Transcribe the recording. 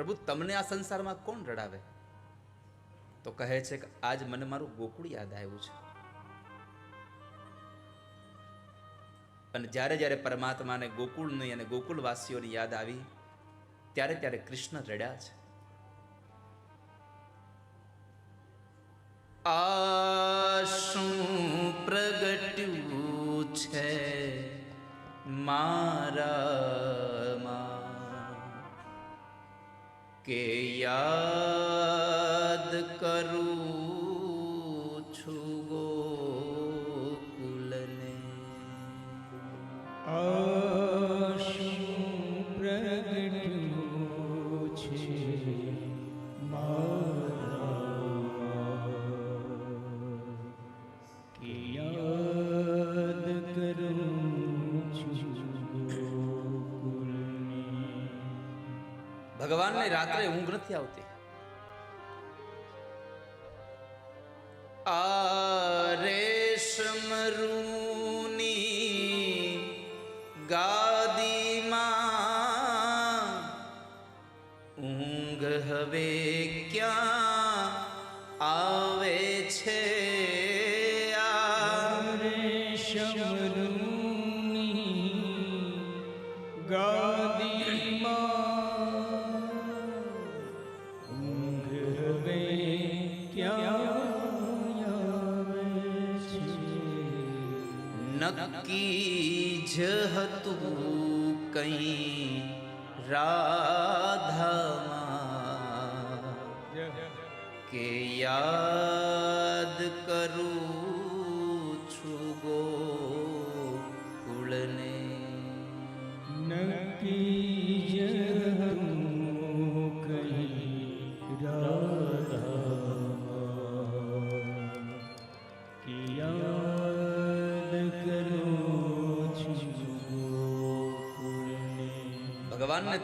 પ્રભુ, તમને આ સંસારમાં કોણ રડાવે? તો કહે છે કે આજ મને મારું ગોકુળ યાદ આવ્યું છે. અને જ્યારે જ્યારે પરમાત્માને ગોકુળની અને ગોકુળવાસીઓની યાદ આવી, ત્યારે ત્યારે કૃષ્ણ રડ્યા છે. આ શું પ્રગટ્યું છે? મારામાં કે યાદ ભગવાનને રાત્રે ઊંઘ નથી આવતી. આ રેશમ રૂની ગાદીમાં ઊંઘ હવે ક્યાં આવે છે આ? શમરૂની ગાદીમાં નક્કી જ હતું કઈ રાધામાં કે યાદ કરું છું ગોકુળને નક્કી જ હતું કઈ રાધા ભગવાનને